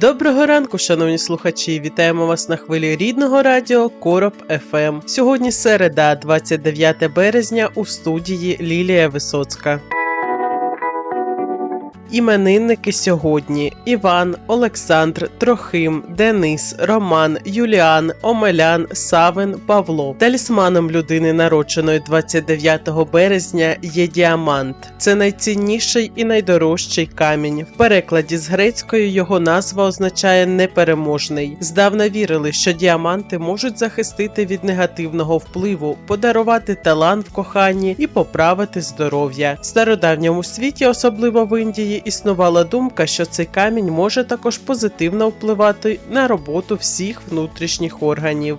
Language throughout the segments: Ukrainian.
Доброго ранку, шановні слухачі! Вітаємо вас на хвилі рідного радіо Короб ФМ. Сьогодні середа, 29 березня, у студії Лілія Висоцька. Іменинники сьогодні: Іван, Олександр, Трохим, Денис, Роман, Юліан, Омелян, Савин, Павло. Талісманом людини, народженої 29 березня, є діамант. Це найцінніший і найдорожчий камінь. В перекладі з грецької його назва означає непереможний. Здавна вірили, що діаманти можуть захистити від негативного впливу, подарувати талант в коханні і поправити здоров'я. В стародавньому світі, особливо в Індії, існувала думка, що цей камінь може також позитивно впливати на роботу всіх внутрішніх органів.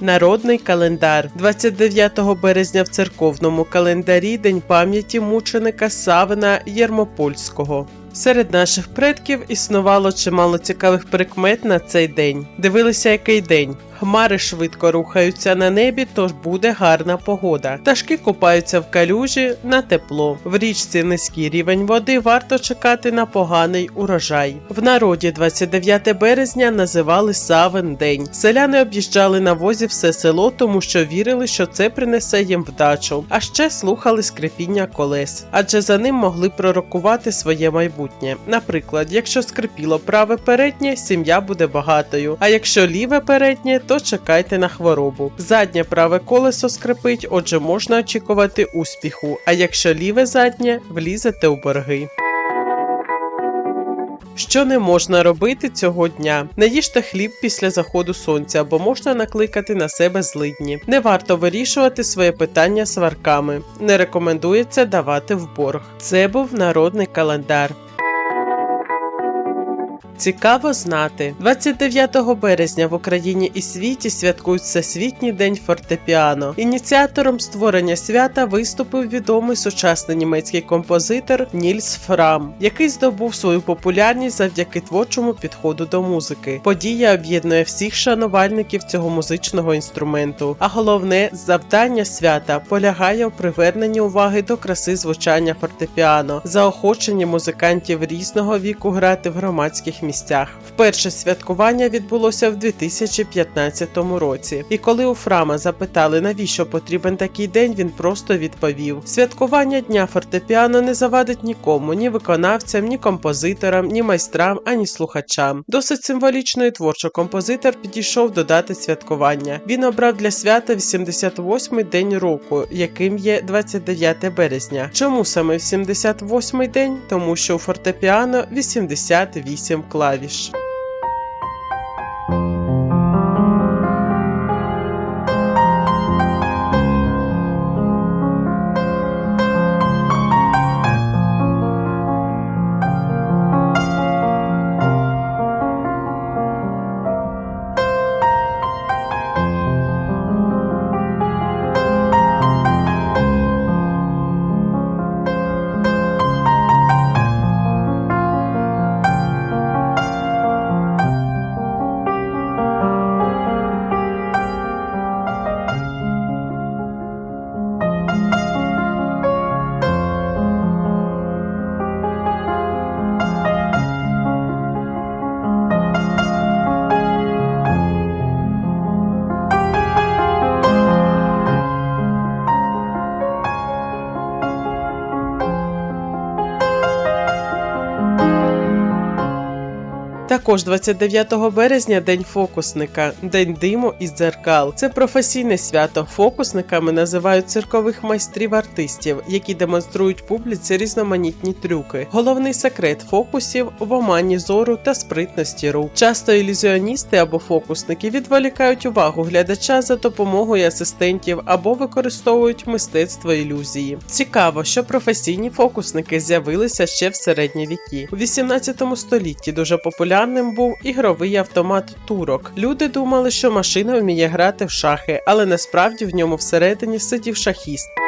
Народний календар 29 березня в церковному календарі День пам'яті мученика Савина Єрмопольського. Серед наших предків існувало чимало цікавих прикмет на цей день. Дивилися, який день. Хмари швидко рухаються на небі, тож буде гарна погода. Пташки купаються в калюжі на тепло. В річці низький рівень води варто чекати на поганий урожай. В народі 29 березня називали Савин день. Селяни об'їжджали на возі все село, тому що вірили, що це принесе їм вдачу, а ще слухали скрипіння колес, адже за ним могли пророкувати своє майбутнє. Наприклад, якщо скрипіло праве переднє, сім'я буде багатою. А якщо ліве переднє, то чекайте на хворобу. Заднє праве колесо скрипить, отже, можна очікувати успіху. А якщо ліве заднє, влізете у борги. Що не можна робити цього дня? Не їжте хліб після заходу сонця, бо можна накликати на себе злидні. Не варто вирішувати своє питання сварками. Не рекомендується давати в борг. Це був народний календар. Цікаво знати, 29 березня в Україні і світі святкують Всесвітній день фортепіано. Ініціатором створення свята виступив відомий сучасний німецький композитор Нільс Фрам, який здобув свою популярність завдяки творчому підходу до музики. Подія об'єднує всіх шанувальників цього музичного інструменту. А головне завдання свята полягає у приверненні уваги до краси звучання фортепіано, заохоченні музикантів різного віку грати в громадських місцях. Вперше святкування відбулося в 2015 році. І коли у Фрама запитали, навіщо потрібен такий день, він просто відповів: святкування дня фортепіано не завадить нікому, ні виконавцям, ні композиторам, ні майстрам, ані слухачам. Досить символічно і творчо композитор підійшов додати святкування. Він обрав для свята 88-й день року, яким є 29 березня. Чому саме 78-й день? Тому що у фортепіано 88 клавіш. particulares. Також 29 березня День фокусника, День диму і дзеркал. Це професійне свято. Фокусниками називають циркових майстрів-артистів, які демонструють публіці різноманітні трюки. Головний секрет фокусів в омані зору та спритності рук. Часто ілюзіоністи або фокусники відволікають увагу глядача за допомогою асистентів або використовують мистецтво ілюзії. Цікаво, що професійні фокусники з'явилися ще в середні віки. У 18 столітті дуже популярним був ігровий автомат турок. Люди думали, що машина вміє грати в шахи, але насправді в ньому всередині сидів шахіст.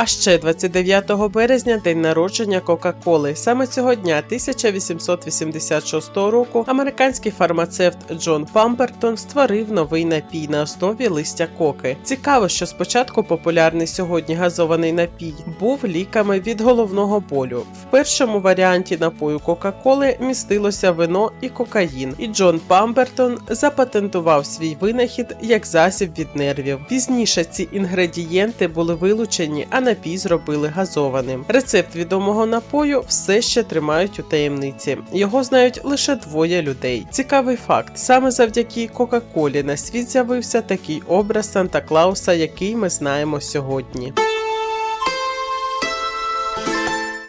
А ще 29 березня день народження Кока-Коли. Саме цього дня 1886 року американський фармацевт Джон Памбертон створив новий напій на основі листя коки. Цікаво, що спочатку популярний сьогодні газований напій був ліками від головного болю. В першому варіанті напою Кока-Коли містилося вино і кокаїн, і Джон Памбертон запатентував свій винахід як засіб від нервів. Пізніше ці інгредієнти були вилучені, а напій зробили газованим. Рецепт відомого напою все ще тримають у таємниці. Його знають лише двоє людей. Цікавий факт: саме завдяки Кока-Колі на світ з'явився такий образ Санта Клауса, який ми знаємо сьогодні.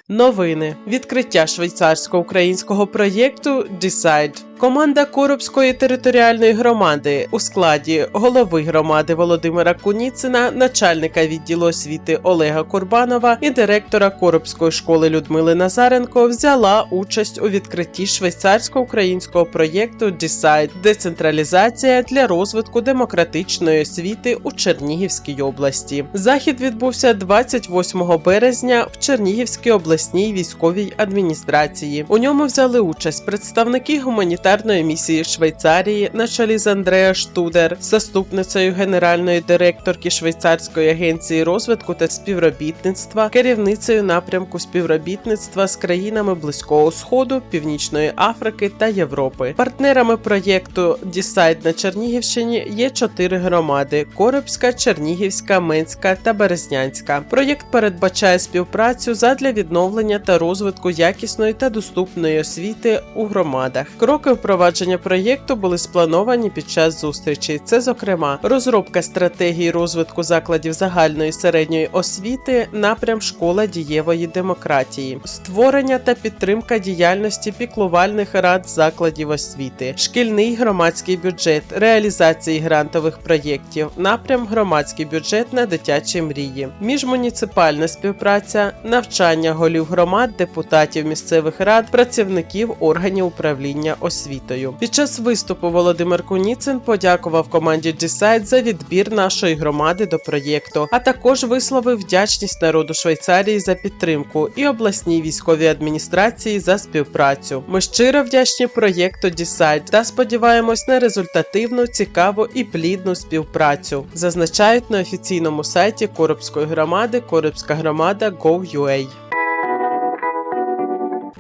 Новини відкриття швейцарсько-українського проєкту Decide. Команда Коробської територіальної громади у складі голови громади Володимира Куніцина, начальника відділу освіти Олега Курбанова і директора Коробської школи Людмили Назаренко взяла участь у відкритті швейцарсько-українського проєкту Decide – децентралізація для розвитку демократичної освіти у Чернігівській області. Захід відбувся 28 березня в Чернігівській обласній військовій адміністрації. У ньому взяли участь представники гуманітарної місії Швейцарії на чолі з Андреа Штудер, заступницею генеральної директорки Швейцарської агенції розвитку та співробітництва, керівницею напрямку співробітництва з країнами Близького Сходу, Північної Африки та Європи. Партнерами проєкту Дісайд на Чернігівщині є чотири громади: Коробська, Чернігівська, Менська та Березнянська. Проєкт передбачає співпрацю задля відновлення та розвитку якісної та доступної освіти у громадах. Кроки впровадження проєкту були сплановані під час зустрічі. Це, зокрема, розробка стратегії розвитку закладів загальної середньої освіти, напрям школа дієвої демократії, створення та підтримка діяльності піклувальних рад закладів освіти, шкільний громадський бюджет, реалізації грантових проєктів, напрям громадський бюджет на дитячі мрії, міжмуніципальна співпраця, навчання голів громад, депутатів місцевих рад, працівників органів управління освітою. Під час виступу Володимир Куніцин подякував команді Decide за відбір нашої громади до проєкту, а також висловив вдячність народу Швейцарії за підтримку і обласній військовій адміністрації за співпрацю. Ми щиро вдячні проєкту Decide та сподіваємось на результативну, цікаву і плідну співпрацю. Зазначають на офіційному сайті Коробської громади Коробська громада Gov.ua.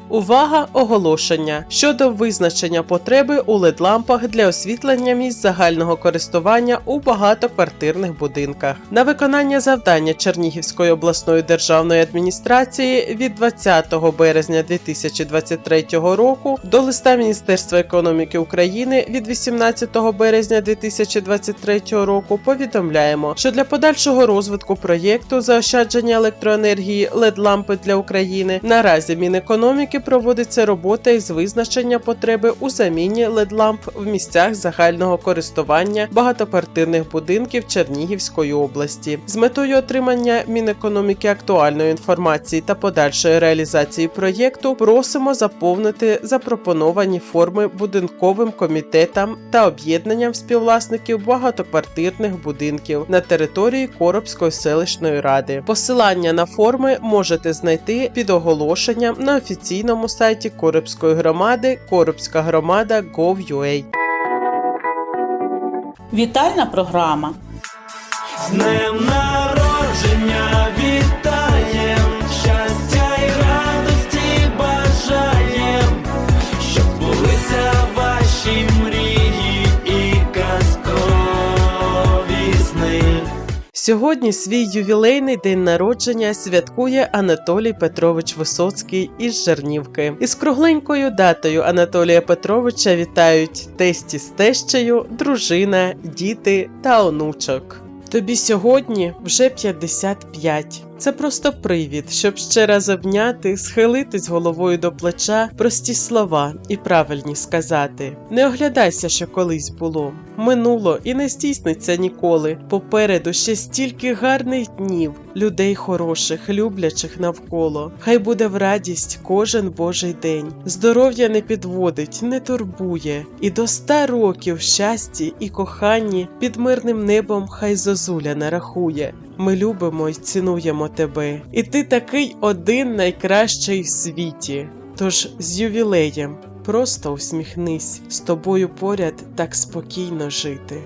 Увага! Оголошення щодо визначення потреби у LED-лампах для освітлення місць загального користування у багатоквартирних будинках. На виконання завдання Чернігівської обласної державної адміністрації від 20 березня 2023 року до листа Міністерства економіки України від 18 березня 2023 року повідомляємо, що для подальшого розвитку проєкту заощадження електроенергії LED-лампи для України наразі Мінекономіки проводиться робота із визначення потреби у заміні LED-ламп в місцях загального користування багатоквартирних будинків Чернігівської області. З метою отримання Мінекономіки актуальної інформації та подальшої реалізації проєкту просимо заповнити запропоновані форми будинковим комітетам та об'єднанням співвласників багатоквартирних будинків на території Коробської селищної ради. Посилання на форми можете знайти під оголошенням на офіційному сайті Коробської громади Коробська громада Gov.ua. Вітальна програма. З днем Сьогодні свій ювілейний день народження святкує Анатолій Петрович Висоцький із Жернівки. Із кругленькою датою Анатолія Петровича вітають тесті з тещею, дружина, діти та онучок. Тобі сьогодні вже 55. Це просто привід, щоб ще раз обняти, схилитись головою до плеча, прості слова і правильні сказати. Не оглядайся, що колись було. Минуло і не здійсниться ніколи. Попереду ще стільки гарних днів, людей хороших, люблячих навколо. Хай буде в радість кожен божий день. Здоров'я не підводить, не турбує, і до ста років щасті і коханні під мирним небом хай зозуля нарахує. Ми любимо й цінуємо тебе, і ти такий один найкращий в світі. Тож з ювілеєм просто усміхнись, з тобою поряд так спокійно жити.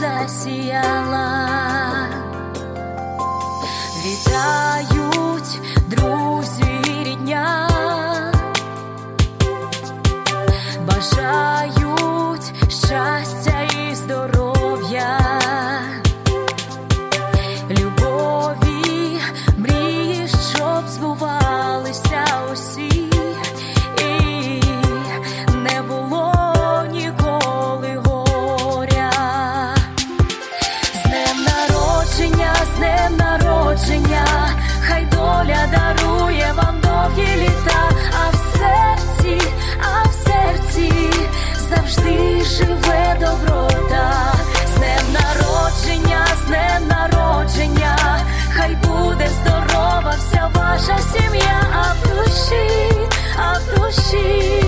Засіяла. Вітають а в серці, а в серці завжди живе доброта. З днем хай буде здорова вся ваша сім'я, а в душі, а в душі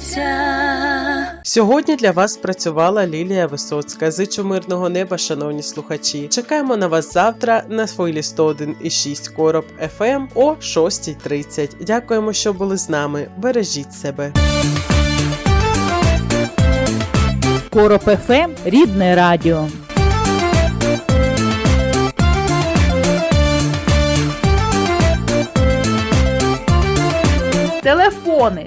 життя. Сьогодні для вас працювала Лілія Висоцька. Зичу мирного неба, шановні слухачі. Чекаємо на вас завтра на хвилі 101,6 Короб FM о 6.30. Дякуємо, що були з нами. Бережіть себе. Короб ФМ – рідне радіо. Телефони